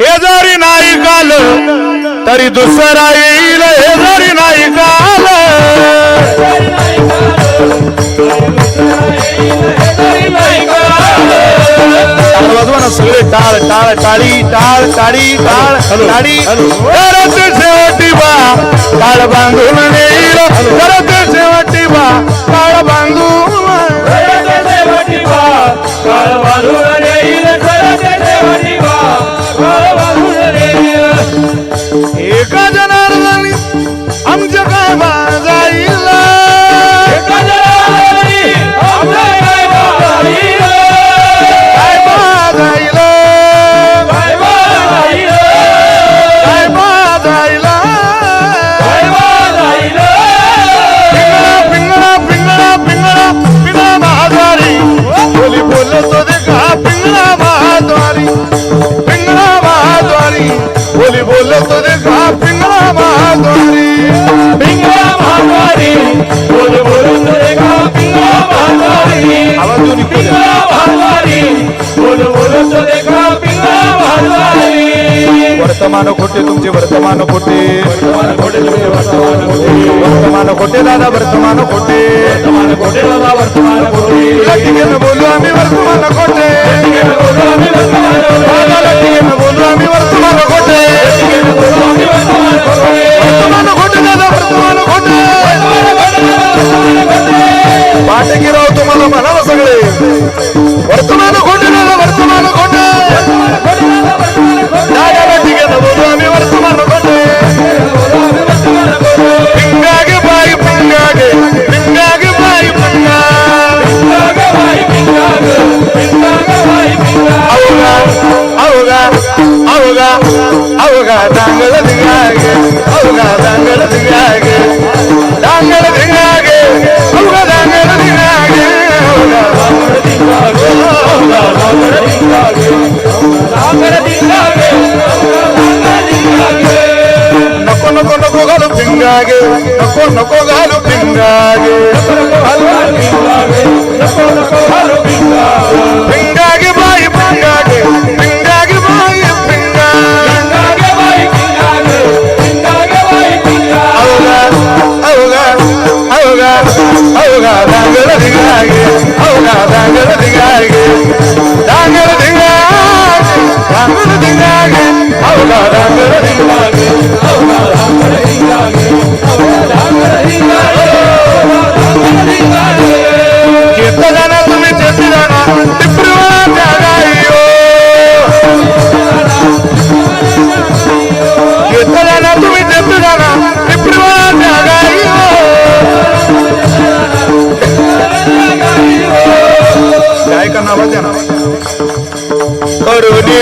हे जरी नाही काल तरी दुसरा येईल हे जरी नाही काल. सगळे टाळ टाळ टाळी टाळ टाळी टाळ टाळी. करत शेवटी बा टाळ बांधून नेईल. करत शेवटी बा टाळ बांधून. वर्तमान खोटे तुमचे वर्तमान खोटे वर्तमान खोटे दादा वर्तमान खोटे लटिकेनं बोलू आम्ही वर्तमान खोटे தங்களதுக்காக அவங்க தங்களதுக்காக தங்களதுக்காக அவங்க தங்களதுக்காக ನಕೋ ನಕೋ ನಕೋ ಗಾಲು ಪಿಂಗಾಗೆ ನಕೋ ನಕೋ ಗಾಲು ಪಿಂಗಾಗೆ ನಕೋ ನಕೋ ದಾಂಗಳದಿಗಾಗಿ ಅವನ ದಾಂಗಳದಿಗಾಗಿ ದಾಂಗಳದಿಗಾಗಿ ದಾಂಗಳದಿಗಾಗಿ ಅವನ ದಾಂಗಳದಿಗಾಗಿ ಅವನ ದಾಂಗಳದಿಗಾಗಿ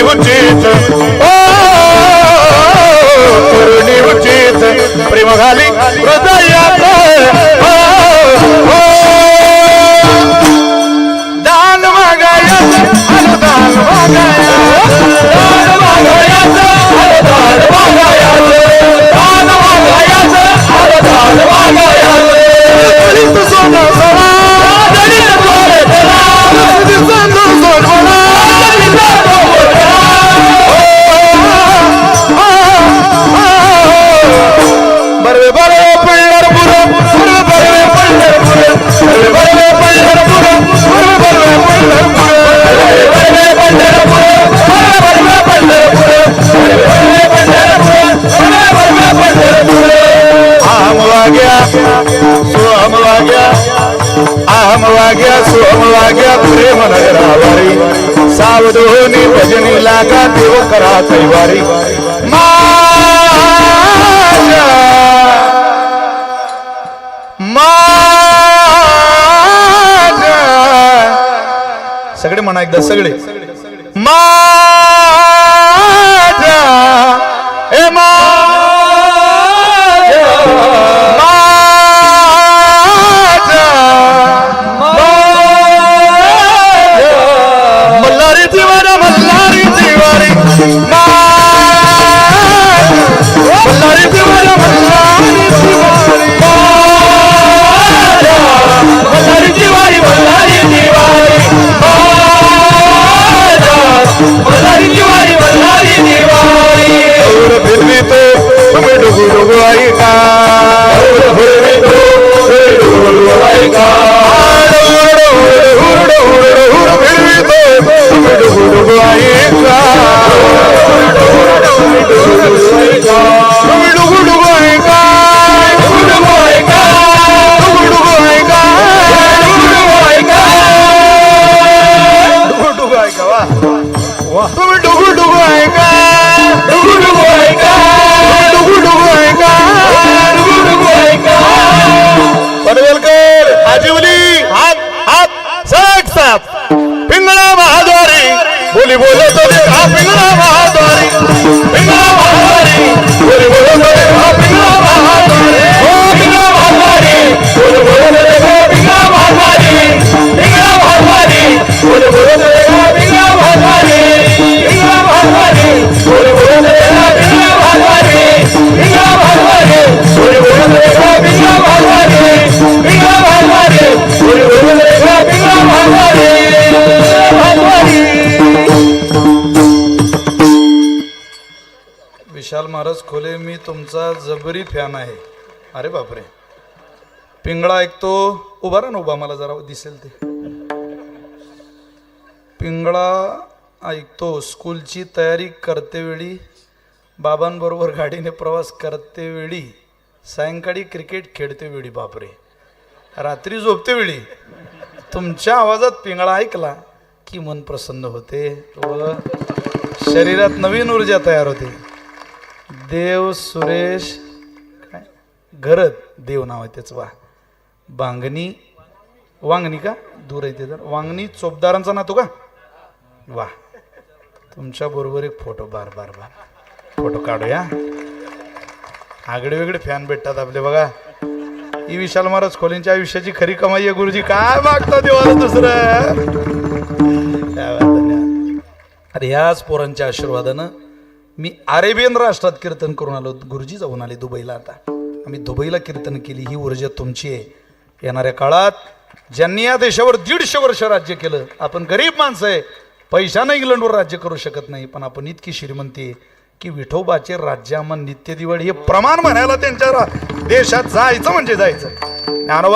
hoche आम वाग्या सोम वाग्या प्रेम नगरावारी सावध होणे भजनी लागा देव करा तैवारी। म्हणा एकदा सगळे. मा विशाल महाराज खोले मी तुमचा जबरी फॅन आहे. अरे बापरे. पिंगळा ऐकतो उभा राहा ना उभा मला जरा दिसेल ते. पिंगळा ऐकतो स्कूलची तयारी करते वेळी बाबांबरोबर गाडीने प्रवास करतेवेळी सायंकाळी क्रिकेट खेळतेवेळी बापरे. रात्री झोपते वेळी. तुमच्या आवाजात पिंगळा ऐकला की मन प्रसन्न होते. व शरीरात नवीन ऊर्जा तयार होते. देव सुरेश काय? गरज देव नाव आहे त्याचं वा. बांगणी वांगणी का? दूर आहे ते तर. वांगणी चोपदारांचा नातो का? वा. तुमच्या बरोबर एक फोटो बार बार बार. फोटो काढूया. आगळे वेगळे फॅन भेटतात आपले बघा. ही विशाल महाराज खोलींच्या आयुष्याची खरी कमाई आहे गुरुजी. काय मागता देवाला दुसरं? अरे ह्याच पोरांच्या आशीर्वादानं मी अरेबियन राष्ट्रात कीर्तन करून आलो. गुरुजी जाऊन आले दुबईला आता. आम्ही दुबईला कीर्तन केली. ही ऊर्जा तुमची आहे. येणाऱ्या काळात ज्यांनी या देशावर दीडशे वर्ष राज्य केलं आपण गरीब माणसं आहे. पैशानं इंग्लंडवर राज्य करू शकत नाही. पण आपण इतकी श्रीमंती आहे की विठोबाचे राज्यामन नित्य दिवाळी हे प्रमाण म्हणायला त्यांच्या देशात जायचं म्हणजे जायचं. ज्ञानवा